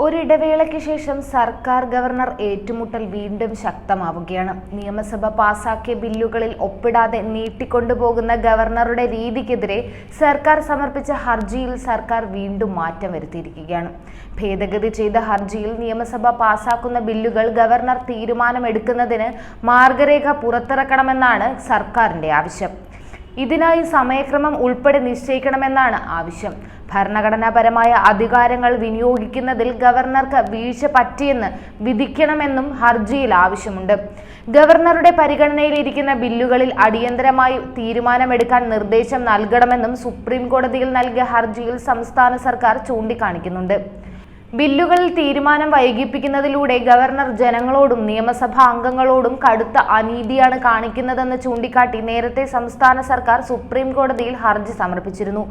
ഒരിടവേളയ്ക്ക് ശേഷം സർക്കാർ ഗവർണർ ഏറ്റുമുട്ടൽ വീണ്ടും ശക്തമാവുകയാണ്. നിയമസഭ പാസാക്കിയ ബില്ലുകളിൽ ഒപ്പിടാതെ നീട്ടിക്കൊണ്ടുപോകുന്ന ഗവർണറുടെ രീതിക്കെതിരെ സർക്കാർ സമർപ്പിച്ച ഹർജിയിൽ സർക്കാർ വീണ്ടും മാറ്റം വരുത്തിയിരിക്കുകയാണ്. ഭേദഗതി ചെയ്ത ഹർജിയിൽ നിയമസഭ പാസാക്കുന്ന ബില്ലുകൾ ഗവർണർ തീരുമാനമെടുക്കുന്നതിന് മാർഗരേഖ പുറത്തിറക്കണമെന്നാണ് സർക്കാരിന്റെ ആവശ്യം. ഇതിനായി സമയക്രമം ഉൾപ്പെടെ നിശ്ചയിക്കണമെന്നാണ് ആവശ്യം. ഭരണഘടനാപരമായ അധികാരങ്ങൾ വിനിയോഗിക്കുന്നതിൽ ഗവർണർക്ക് വീഴ്ച പറ്റിയെന്ന് വിധിക്കണമെന്നും ഹർജിയിൽ ആവശ്യമുണ്ട്. ഗവർണറുടെ പരിഗണനയിലിരിക്കുന്ന ബില്ലുകളിൽ അടിയന്തരമായി തീരുമാനമെടുക്കാൻ നിർദ്ദേശം നൽകണമെന്നും സുപ്രീം കോടതിയിൽ നൽകിയ ഹർജിയിൽ സംസ്ഥാന സർക്കാർ ചൂണ്ടിക്കാണിക്കുന്നുണ്ട്. ബില്ലുകളിൽ തീരുമാനം വൈകിപ്പിക്കുന്നതിലൂടെ ഗവർണർ ജനങ്ങളോടും നിയമസഭാ അംഗങ്ങളോടും കടുത്ത അനീതിയാണ് കാണിക്കുന്നതെന്ന് ചൂണ്ടിക്കാട്ടി നേരത്തെ സംസ്ഥാന സർക്കാർ സുപ്രീം കോടതിയിൽ ഹർജി സമർപ്പിച്ചിരുന്നു.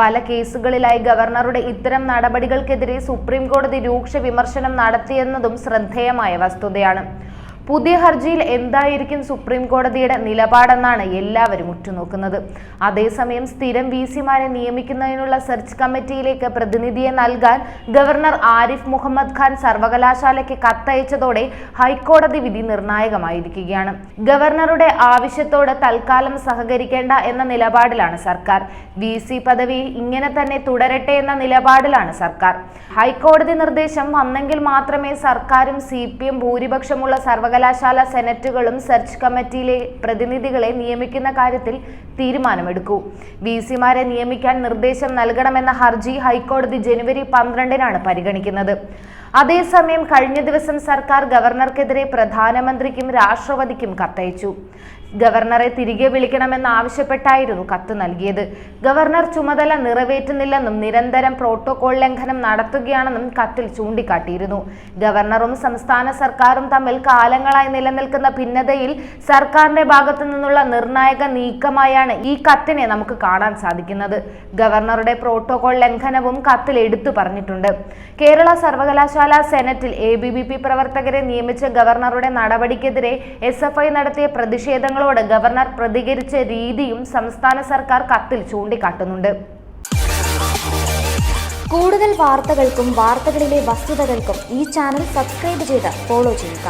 പല കേസുകളിലായി ഗവർണറുടെ ഇത്തരം നടപടികൾക്കെതിരെ സുപ്രീം കോടതി രൂക്ഷ വിമർശനം നടത്തിയെന്നതും ശ്രദ്ധേയമായ വസ്തുതയാണ്. പുതിയ ഹർജിയിൽ എന്തായിരിക്കും സുപ്രീം കോടതിയുടെ നിലപാടെന്നാണ് എല്ലാവരും ഉറ്റുനോക്കുന്നത്. അതേസമയം സ്ഥിരം വി സിമാരെ നിയമിക്കുന്നതിനുള്ള സെർച്ച് കമ്മിറ്റിയിലേക്ക് പ്രതിനിധിയെ നൽകാൻ ഗവർണർ ആരിഫ് മുഹമ്മദ് ഖാൻ സർവകലാശാലയ്ക്ക് കത്തയച്ചതോടെ ഹൈക്കോടതി വിധി നിർണായകമായിരിക്കുകയാണ്. ഗവർണറുടെ ആവശ്യത്തോട് തൽക്കാലം സഹകരിക്കേണ്ട എന്ന നിലപാടിലാണ് സർക്കാർ. വി സി പദവി ഇങ്ങനെ തന്നെ തുടരട്ടെ എന്ന നിലപാടിലാണ് സർക്കാർ. ഹൈക്കോടതി നിർദ്ദേശം വന്നെങ്കിൽ മാത്രമേ സർക്കാരും സി പി എം ഭൂരിപക്ഷമുള്ള സർവകലാശാല സെനറ്റുകളും സെർച്ച് കമ്മിറ്റിയിലെ പ്രതിനിധികളെ നിയമിക്കുന്ന കാര്യത്തിൽ തീരുമാനമെടുക്കൂ. വി സിമാരെ നിയമിക്കാൻ നിർദ്ദേശം നൽകണമെന്ന ഹർജി ഹൈക്കോടതി ജനുവരി പന്ത്രണ്ടിനാണ് പരിഗണിക്കുന്നത്. അതേസമയം കഴിഞ്ഞ ദിവസം സർക്കാർ ഗവർണർക്കെതിരെ പ്രധാനമന്ത്രിക്കും രാഷ്ട്രപതിക്കും കത്തയച്ചു. ഗവർണറെ തിരികെ വിളിക്കണമെന്ന് ആവശ്യപ്പെട്ടായിരുന്നു കത്ത് നൽകിയത്. ഗവർണർ ചുമതല നിറവേറ്റുന്നില്ലെന്നും നിരന്തരം പ്രോട്ടോകോൾ ലംഘനം നടത്തുകയാണെന്നും കത്തിൽ ചൂണ്ടിക്കാട്ടിയിരുന്നു. ഗവർണറും സംസ്ഥാന സർക്കാരും തമ്മിൽ കാലങ്ങളായി നിലനിൽക്കുന്ന ഭിന്നതയിൽ സർക്കാരിന്റെ ഭാഗത്തു നിന്നുള്ള നിർണായക നീക്കമായാണ് ഈ കത്തിനെ നമുക്ക് കാണാൻ സാധിക്കുന്നത്. ഗവർണറുടെ പ്രോട്ടോകോൾ ലംഘനവും കത്തിൽ എടുത്തു പറഞ്ഞിട്ടുണ്ട്. കേരള സർവകലാശാല സെനറ്റിൽ എ പ്രവർത്തകരെ നിയമിച്ച ഗവർണറുടെ നടപടിക്കെതിരെ എസ് നടത്തിയ ഐ നടത്തിയ ഗവർണർ പ്രതികരിച്ച രീതിയും സംസ്ഥാന സർക്കാർ കത്തിൽ ചൂണ്ടിക്കാട്ടുന്നുണ്ട്. കൂടുതൽ വാർത്തകൾക്കും വാർത്തകളിലെ വസ്തുതകൾക്കും ഈ ചാനൽ സബ്സ്ക്രൈബ് ചെയ്ത് ഫോളോ ചെയ്യുക.